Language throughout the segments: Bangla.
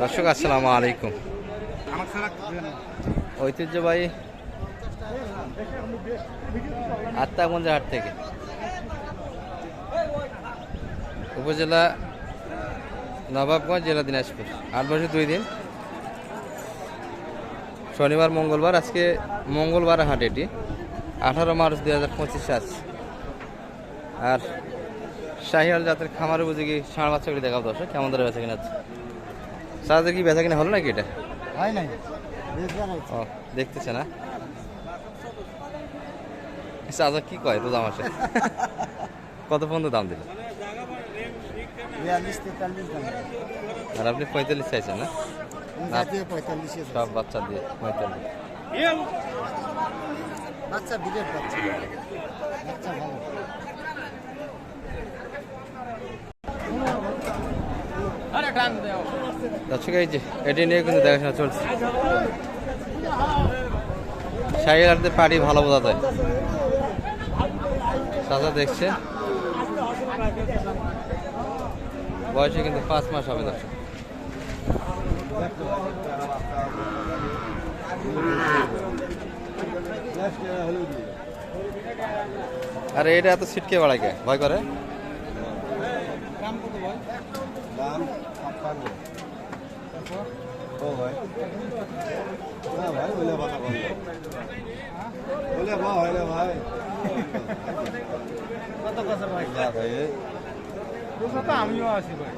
দর্শক আসসালামু আলাইকুম। ঐতিহ্যবাহী আত্মাগঞ্জের হাট থেকে উপজেলা নবাবগঞ্জ জেলা দিনাজপুর। আট বছর দুই দিন। শনিবার মঙ্গলবার আজকে মঙ্গলবার হাট এটি। আঠারো মার্চ দুই হাজার পঁচিশে আর শাহিয়াল জাতের খামার উপযোগী ষাঁড় বাচ্চাগুলি দেখাও দর্শক কেমন ধরে বেচা কিনা আছে সারাদের কি বেচা কিনা হলো নাকি এটা? হয় নাই। ও দেখতেছে না? চাচা কি কয় তো দাম আসে? কত পর্যন্ত দাম দিল? আর আপনি পঁয়তাল্লিশ চাইছেন না? সব বাচ্চা দিয়ে পঁয়তাল্লিশ। বাচ্চা বাচ্চা। বাচ্চা ভালো। দর্শক, এই যে, এটি নিয়ে কিন্তু দেখাশোনা চলছে। শাহিয়ালদের পাড়ি ভালো বোঝা যায়। চাচা দেখছে। বয়সে কিন্তু পাঁচ মাস হবে দর্শক। আরে, এটা এত ছিটকে বাড়ায় কে? ভয় করে দাম ছাপ্পান্ন ও ভাই না ভাই বলে কথা বল। বলে বা হয় না ভাই। কত কত ভাই না ভাই দুশো তো আমিও আছি ভাই।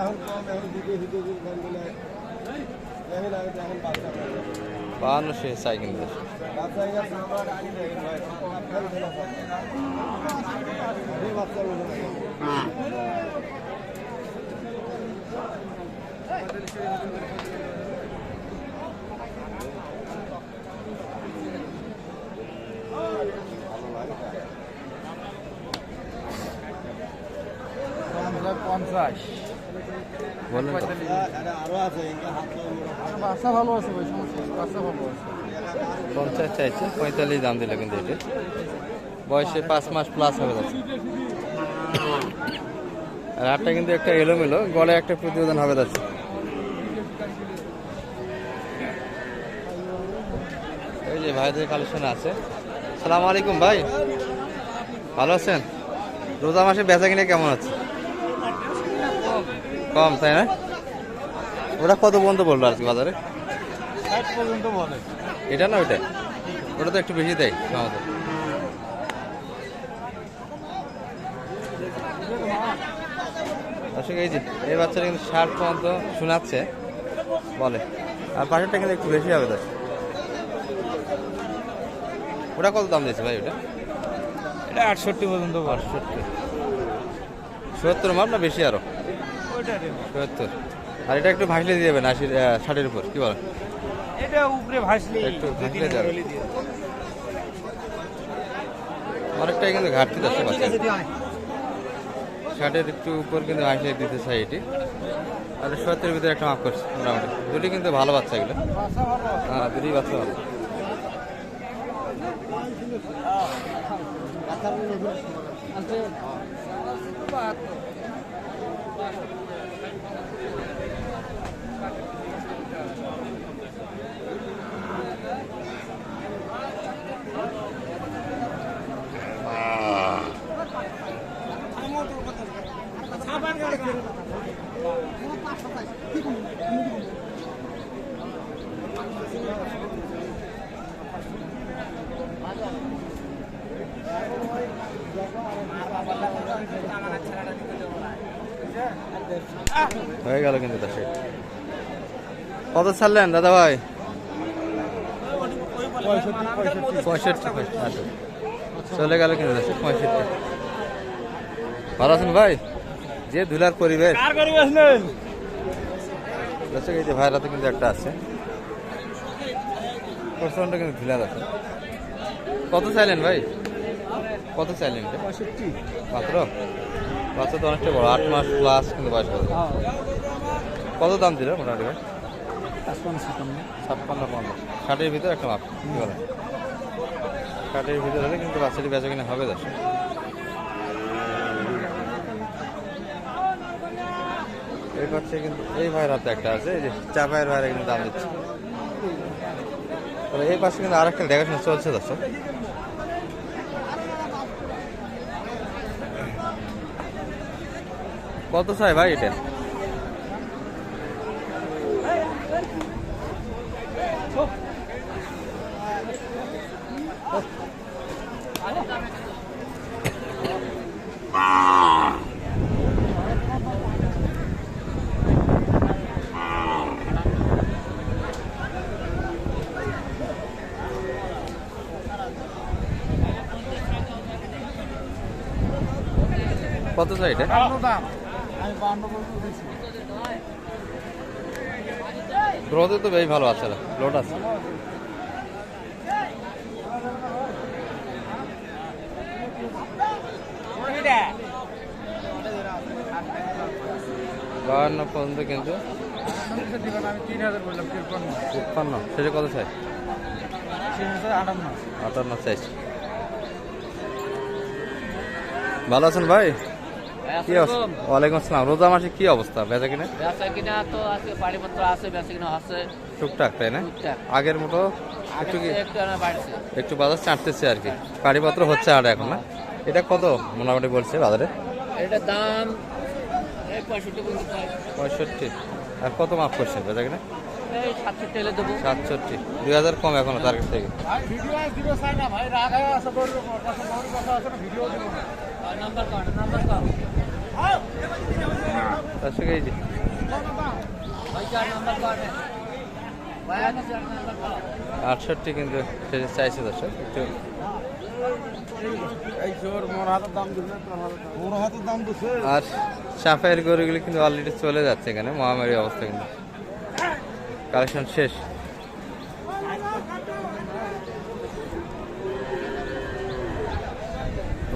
এখন কম এখন দিকে দিকে গান বলে এখন আগে এখন বাচ্চা বাহান্ন সে চাই কিন্তু দর্শক। বাচ্চা গেছে আমরা গাড়ি দেয় ভাই ফেল ফেল বাচ্চা আছে বাচ্চা ভালো আছে ভাই সমস্যা বাচ্চা ভালো আছে। পঞ্চাশ চাইছে পঁয়তাল্লিশ দাম দিল কিন্তু এটি। বয়সে পাঁচ মাস প্লাস হবে যাচ্ছে। আর আটটা কিন্তু একটা এলোমেলো গলে একটা প্রতিবেদন হবে যাচ্ছে। যে ভাইদের কালেকশন আছে। সালাম আলাইকুম ভাই। ভালো আছেন? রোজা মাসে বেচা কিনে কেমন আছে? কম তাই না? ওটা কত পর্যন্ত বলল আজকে বাজারে? পর্যন্ত বলে। এটা না ওইটা? ওটা তো একটু বেশি দেয় আমাদের। দর্শক এই যে এই বাচ্চাটা কিন্তু ষাট পর্যন্ত শোনাচ্ছে। বলে। আর পাশেরটা কিন্তু একটু বেশি হবে দর্শক। ওটা কত দাম দিয়েছে ভাই ওটা? এটা আটষট্টি পর্যন্ত বলে। আটষট্টি। সত্তর মাপ না বেশি আরও? সত্তর। আর এটা একটু ভাসলে দিয়ে দেবেন আশি আহ, ষাটের উপর কি বলেন? এটা উপরে ভাসলি একটু ভাসলে যাবে। অনেকটাই কিন্তু ঘাটতি দর্শক আছে ষাটের একটু উপর কিন্তু আসলে দিতে চাই এটি। আর সত্তরের ভিতরে একটা মাফ করছে মোটামুটি। দুটি কিন্তু ভালো বাচ্চা এগুলো। হ্যাঁ দুটি বাচ্চা ভালো। আঠারো হয়ে গেল কিন্তু দর্শক কত ছাড়লেন দাদা ভাই? পঁয়ষট্টি আচ্ছা চলে গেল কিন্তু দর্শক পঁয়ষট্টি। ভালো আছেন ভাই? যে ধুলার পরিবেশ। দর্শক এই যে ভাইয়ের হাতে কিন্তু একটা আছে। প্রচণ্ড কিন্তু ধুলার আছে। কত চাইলেন ভাই? কত চাইলেন মাত্র? বাচ্চা তো অনেকটা বড় আট মাস প্লাস কিন্তু বয়স হবে। হ্যাঁ। কত দাম দিলে মোটামুটি ভাই? ছাপ্পান্ন পনেরো কাঠের ভিতরে একটা মাপ কী বলে কাঠের ভিতরে হলে কিন্তু বাচ্চাটি বেচা কিনে হবে দশ। এই পাচ্ছে কিন্তু এই ভাইয়ের হাতে একটা আছে এই যে চা ভাইয়ের ভাইয়ের কিন্তু দাম দিচ্ছে। এই পাশে কিন্তু আরেকটা দেখাশোনা চলছে দর্শক। কত চাই ভাই এটা কত চাই এটা বান্ন দাম গ্রোথে তো বেশ ভালো আছে লোড আছে। বাহান্ন পর্যন্ত কিন্তু। তিপ্পান্ন সেটা কত চাই? আটান্ন। চাইছি ভালো আছেন ভাই? কি অবস্থা ওয়ালাইকুম আসসালাম। রোজা মাসে কি অবস্থা? বেচা কিনে? বেচা কিনা তো আজকে পানিপত্র আছে বেচা কিনা আছে। টুকটাক তাই না? আগের মতো একটু কি একটু একটু বাড়ছে। একটু বাজার চাটতেছে আর কি। কারিপত্র হচ্ছে আর এখন না? এটা কত মোটামুটি বলছে বাজারে? এটার দাম পঁয়ষট্টি আর কত মাফ করছেন বেচা কিনে? এই সাতষট্টি দুই হাজার কম এখনও টার্গেট থেকে। আছে আছে নাম্বার কার্ড নাম্বার কার্ড তার সঙ্গে এই যে ভাই চার নাম্বার কার্ড ভাই আছে চার নাম্বার কার্ড আটষট্টি কিন্তু সে চাইছে দর্শক একটু এই আর সাফাইয়ের গরুগুলি কিন্তু অলরেডি চলে যাচ্ছে এখানে মহামারী অবস্থা কিন্তু। কালেকশন শেষ।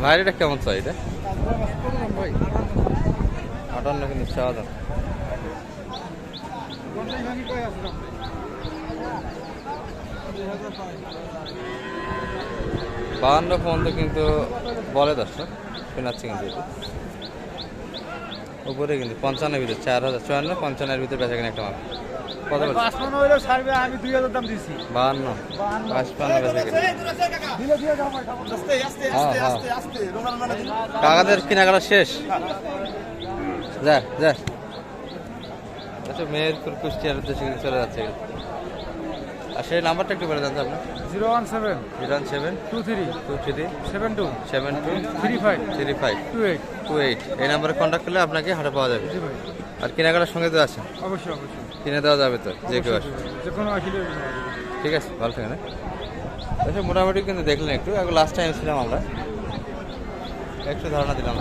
ভাইয়ের এটা কেমন চাই এটা? ভাই আটান্ন কিন্তু চাওয়া দাম বাহান্ন পর্যন্ত কিন্তু বলে দর্শক শোনাচ্ছে কিন্তু। উপরে কিন্তু পঞ্চান্ন ভিতরে চার হাজার চুয়ান্ন পঞ্চান্নের ভিতরে বেচা কিনা একটা মাল। কত আমি দুই হাজার দাম দিছি। বাহান্ন। পাঁচপান্ন বেচা কিনা। দিলে দিয়ে যাও ভাই খাব আস্তে আস্তে হ্যাঁ, আস্তে হ্যাঁ। আস্তে আস্তে রোনাল মানে। কাকাদের কেনাকাটা শেষ? যা যা। আচ্ছা মেহেরপুর কুষ্টিয়ার উদ্দেশ্যে কিন্তু চলে যাচ্ছে। আর সেই নাম্বারটা একটু বলে দেন তো আপনার zero one seven zero one seven two three two three seven two seven two three five three five two eight two eight. এই নাম্বারে কন্ট্যাক্ট করলে আপনাকে হাটে পাওয়া যাবে। আর কেনাকাটার সঙ্গে তো আছে অবশ্যই অবশ্যই। কিনে দেওয়া যাবে তো যে কেউ আসে। যে কোনো আসলে ঠিক আছে ভালো থাকেন হ্যাঁ? আচ্ছা মোটামুটি কিন্তু দেখলেন একটু। লাস্ট টাইম ছিলাম আমরা। একটু ধারণা দিলাম।